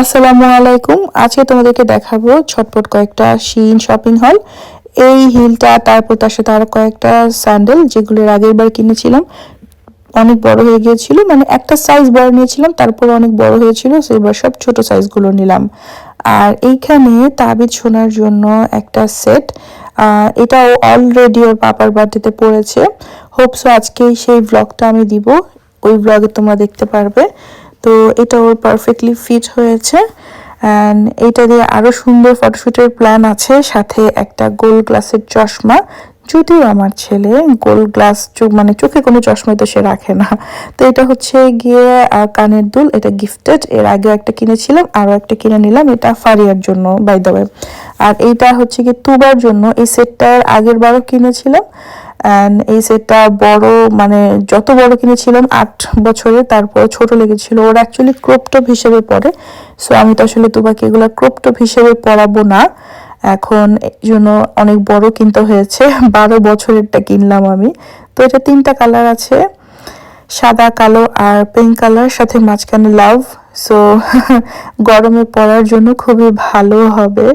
আসসালামু আলাইকুম। আজকে তোমাদেরকে দেখাবো ছটপট কয়েকটা শিন শপিং হল এই হিলটা, তারপর তার সাথে আরও কয়েকটা স্যান্ডেল যেগুলো এর আগের বার কিনেছিলাম। অনেক বড় হয়ে গিয়েছিল মানে একটা সাইজ বড় নিয়েছিলাম, তারপর অনেক বড় হয়েছিল, সো এবার সব ছোট সাইজগুলো নিলাম। আর এইখানে তাবিজ শোনার জন্য একটা সেট এটাও অলরেডি ওর পাপার বার্থডেতে পড়েছে। হোপসো আজকেই সেই ব্লগটা আমি দিব। ওই ব্লগে তোমরা দেখতে পারবে। তো এটা ওর পারফেক্টলি ফিট হয়েছে। অ্যান্ড এইটা দিয়ে আরও সুন্দর ফটোশ্যুটের প্ল্যান আছে। সাথে একটা গোল গ্লাসের চশমা। যদিও আমার ছেলে গোল গ্লাস মানে চোখে কোনো চশমা তো সে রাখে না। তো এটা হচ্ছে গিয়ে কানের দুল। এটা গিফটেড এর আগেও একটা কিনেছিলাম আরও একটা কিনে নিলাম। এটা ফারিয়ার জন্য বাই দ্য আর এইটা হচ্ছে গিয়ে তুবার জন্য। এই সেটটার আগের বারও কিনেছিলাম। অ্যান্ড এই সেটটা বড় মানে যত বড় কিনেছিলাম আট বছরে, তারপর ছোট লেগেছিল। ওর অ্যাকচুয়ালি ক্রপ টপ হিসেবে পড়ে। সো আমি তো আসলে তুবাকে এগুলো ক্রপ টপ হিসেবে পরাবো না। এখন এই জন্য অনেক বড় কিনতে হয়েছে। বারো বছরেরটা কিনলাম আমি। তো এটা তিনটা কালার আছে। সাদা, কালো আর পিঙ্ক কালার সাথে মাঝখানে লাভ সো গরমে পরার জন্য খুবই ভালো হবে।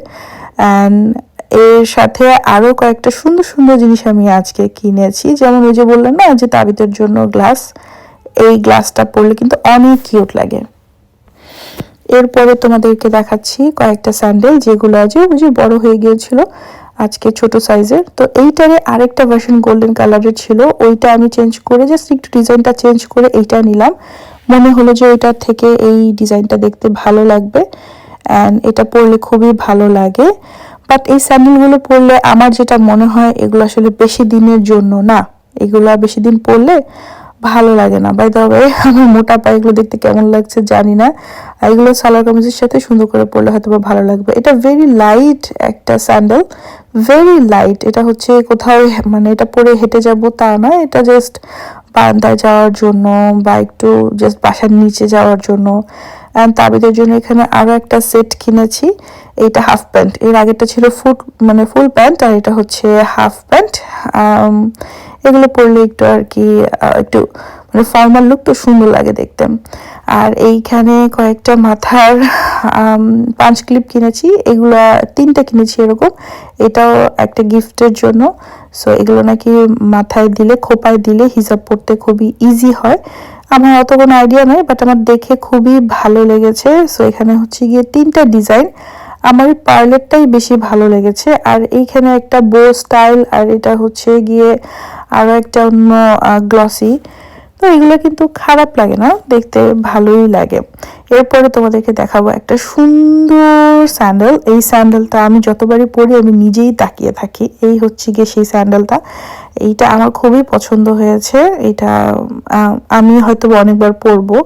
অ্যান্ড এর সাথে আরও কয়েকটা সুন্দর সুন্দর জিনিস আমি আজকে কিনেছি। যেমন ওই যে বললাম না, যে তাবিতের জন্য গ্লাস, এই গ্লাসটা পরলে কিন্তু অনেক কিউট লাগে। এরপরে তোমাদেরকে দেখাচ্ছি কয়েকটা স্যান্ডেল, যেগুলো ওই যে বড় হয়ে গিয়েছিল আজকে ছোট সাইজের। তো এইটারে আরেকটা ভার্সন গোল্ডেন কালারের ছিল। ওইটা আমি চেঞ্জ করে জাস্ট একটু ডিজাইনটা চেঞ্জ করে এইটা নিলাম। মনে হলো যে ওইটার থেকে এই ডিজাইনটা দেখতে ভালো লাগবে। অ্যান্ড এটা পরলে খুবই ভালো লাগে। বাট এই স্যান্ডেলগুলো পরলে আমার যেটা মনে হয়, এগুলো আসলে বেশি দিনের জন্য না। এগুলো বেশি দিন পরলে ভালো লাগে না। বাই দ্য ওয়ে আমার মোটা পায়ে এগুলো দেখতে কেমন লাগছে জানি না। এগুলো সালোয়ার কামিজের সাথে সুন্দর করে পরলে হয়তো বা ভালো লাগবে। এটা ভেরি লাইট একটা স্যান্ডেল। ভেরি লাইট এটা হচ্ছে কোথাও মানে এটা পরে হেঁটে যাব তা না। এটা জাস্ট বারান্দায় যাওয়ার জন্য বা একটু জাস্ট বাসার নিচে যাওয়ার জন্য। অ্যান্ড তাবিদের জন্য এখানে আরও একটা সেট কিনেছি। এইটা হাফ প্যান্ট এর আগেরটা ছিল ফুট মানে ফুল প্যান্ট আর এটা হচ্ছে হাফ প্যান্ট এগুলো পরলে একটু আর কি একটু মানে ফর্মাল লুক তো সুন্দর লাগে দেখতে। আর এইখানে কয়েকটা মাথার পাঁচ ক্লিপ কিনেছি। এগুলো তিনটা কিনেছি এরকম। এটাও একটা গিফটের জন্য। সো এগুলো নাকি মাথায় দিলে, খোপায় দিলে হিসাব পড়তে খুবই ইজি হয়। আমার অত কোনো আইডিয়া নেই বাট আমার দেখে খুবই ভালো লেগেছে। সো এখানে হচ্ছে গিয়ে তিনটা ডিজাইন আমার এই পার্লেরটাই বেশি ভালো লেগেছে। আর এইখানে একটা বো স্টাইল আর এটা হচ্ছে গিয়ে আরও একটা অন্য গ্লসি তো এগুলো কিন্তু খারাপ লাগে না, দেখতে ভালোই লাগে। এরপরে তোমাদেরকে দেখাবো একটা সুন্দর স্যান্ডেল। এই স্যান্ডেলটা আমি যতবারই পরি, আমি নিজেই তাকিয়ে থাকি। এই হচ্ছে গিয়ে সেই স্যান্ডেলটা। এইটা আমার খুবই পছন্দ হয়েছে। এটা আমি হয়তো অনেকবার পরবো।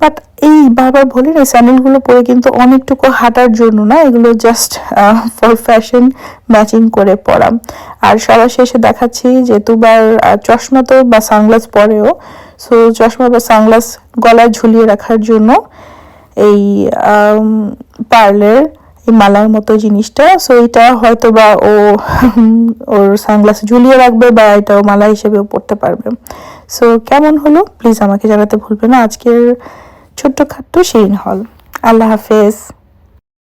বাট এই বারবার বলি না স্যান্ডেলগুলো পরে কিন্তু অনেকটুকু হাঁটার জন্য না এগুলো জাস্ট ফর ফ্যাশন ম্যাচিং করে পরা আর সবার শেষে দেখাচ্ছি যে আহ, চশমা তো বা সানগ্লাস পরেও সো চশমা বা সানগ্লাস গলায় ঝুলিয়ে রাখার জন্য এই পার্লের এই মালার মতো জিনিসটা সো এটা হয়তো বা ও ওর সানগ্লাস ঝুলিয়ে রাখবে বা এটাও মালা হিসেবেও পড়তে পারবে। সো কেমন হলো? প্লিজ আমাকে জানাতে ভুলবে না। আজকের ছোট্ট খাট্ট শিরিন হল। আল্লাহ হাফেজ।